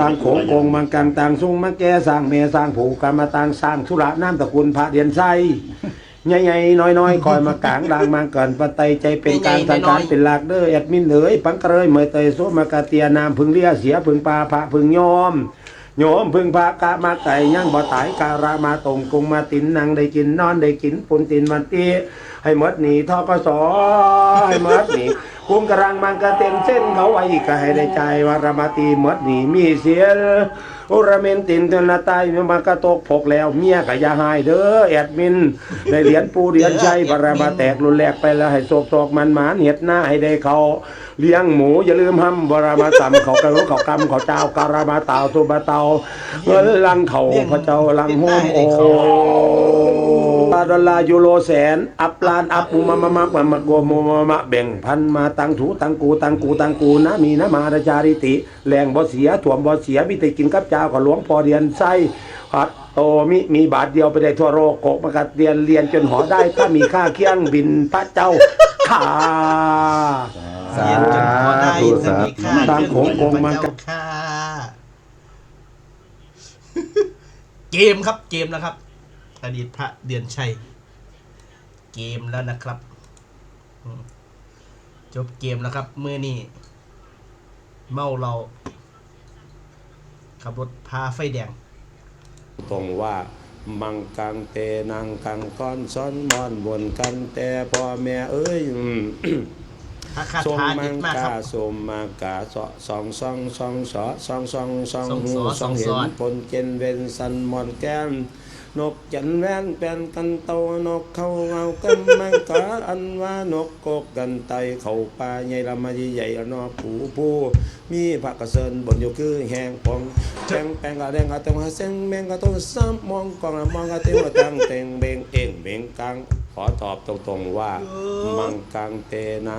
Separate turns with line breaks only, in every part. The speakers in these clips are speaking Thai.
ต่างโขงโกงมังกังต่างซุงมังแกสร้างเมสร้างผูกกรรมาต่างสร้างสุระน้ำตระกูลพระเดียนไซใหญ่ๆน้อยๆคอยมากลางดางมังเกินปะไตใจเป็นกลารสังการเป็นหลักเด้อแอดมินเอ๋ยปังกระเรยเมยเตยโซมากาเตียนามพึงเลียเสียพึงปลาพระพึงยอมโยมพึงพระกะมาไก่ยังบ่ตายการามาตรงกรุงมาตินนางได้กินนอนได้กินปุนตินวันตีให้หมดหนีทอกสอให้หมดหนี กุ้งกระรังมันกระเต็มเส้นเขาไว้ก็ให้ได้ใจวารมาตีมดหนีมีเสียอุระเมนตินเทนาตายมันกระตกพกแล้วเมียก็อย่าหายเด้อแอดมินได้เหรียญปูเหรียญชัยบารามาแตกรุนแรกไปแล้วให้โศกโศกมันหมานเห็ดหน้าให้ได้เขาเลี้ยงหมูอย่าลืมห้ำบารามาตำเขากระโหลกเขากำเขาเจ้าการามาเตาตุบะเตาเงินลังเขาพระเจ้าลังโฮมโอ ปาดอลลาร์ยูโรแสน อัปลานอัปมุมะมะมะมะมะโกโมมะมะแบ่งพันมาตังถูตังกูตังกูตังกูนะมีนะมาราจาริติแรงบ่เสียถ่วมบ่เสียมิติกินกับเจ้ากับหลวงพ่อเดียนไส้ฮัดโตมิมีบาทเดียวไปได้ทั่วโลกโกกมากัดเรียนเรียนจนหอได้ถ้ามีค่าเคียงบินพระเจ้าข้า
เสียนจนพอได้สมีค่า
ตามโขงโกงมัน
เจ้าค่าเกมครับเกมแล้วครับ อดีตพระเดือนชัย เกมแล้วนะครับอืมจบเกมแล้วครับเมื่อนี้เมาเรา ขับรถพาไฟแดง
ตรงว่ามังกังเตนังกังก้อนซ้อนมอนบนกันแต่พ่อแม่เอ้ยอืม
พระคา
ทรง
ถา
มั
เด็
ง
ดมากค
กา
รับ
สมมากาสอสองสองสองสอสองสองสอง
สอง
หู
สอ
สอง
ส
เห็
อนงสอ
ปนเจนเวนสันมอนแก้ม นกจันแว่นเป็นกันโตนกเขาเอากันมังกาอันว่านกกกกันไตเขาป่าใหญ่ละมาใหญ่ๆนอผูผู้มีผักกระเซินบนอยู่คือแหงปองแจงแปงกะแดงกะตงหาเส้งแมงกะต้นซ้ำมองกองมองกะเต็มกะตังเต็งเบงเองเบงกังขอตอบตรงๆว่า มังกังเตนะ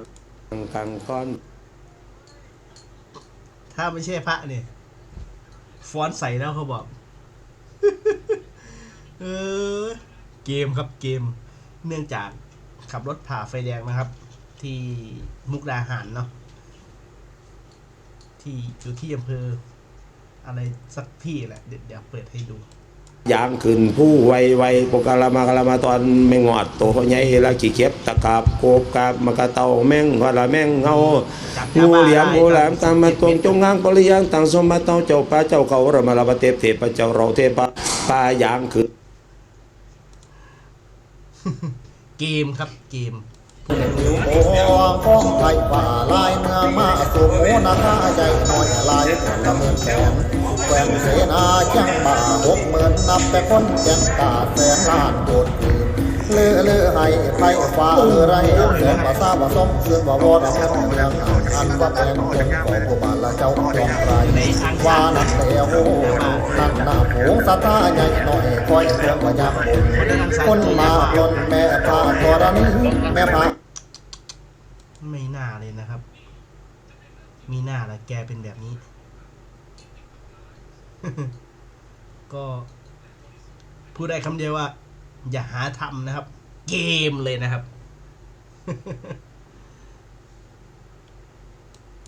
มังกังก้อน
ถ้าไม่ใช่พระเนี่ยฟอนใส่แล้วเขาบอก เออเกมครับเกมเนื่องจากขับรถผ่าไฟแดงนะครับ ที่มุกดาหารเนาะที่อยู่ที่อำเภอ อะไรสักที่แหละเดี๋ยวเดี๋ยวเปิดให้ดู
ยางขึ้นผู้ไวไวปกาลามากาลามาตอนไม่งอดโตใหญ่ละกี่เก็บตะกาบโกบกาบมากระเตาแม่งว่าละแม่งเงา
จับ
งูเหลี่ยม
ได้
งูแหลมตามมาตวงจงงางปริยังต่างสมบัติเต้าเจ้าป้าเจ้าเขาระมาลาบเทพเทพเจ้าเราเทพปายางขึ้น
เกมครับเกม
โอ้ของไทยป่าลายเมืองมาสู่หมูนาคาใจน้อยลายคนละหมื่นแสนแขว่งเสนาจังบ่าหกหมื่นนับแต่คนแก่งตาแสนล้านโกดคืน เลือเลือให้ไฟฟ้าเลือไรเสียงภาษาผสมเสือว่าวอดเอาเมืองอันว่าแปลงจงของผู้บาลเจ้าจองไรว่านักเตะโหนั่นหน้าผงสตาใหญ่หน่อยคอยเพื่อว่าอยากคนมาปลนแม่พาธรณีแม่พา
ไม่น่าเลยนะครับ มีหน้าละแกเป็นแบบนี้ ก็พูดได้คำเดียวว่า อย่าหาทำนะครับ เกมเลยนะครับ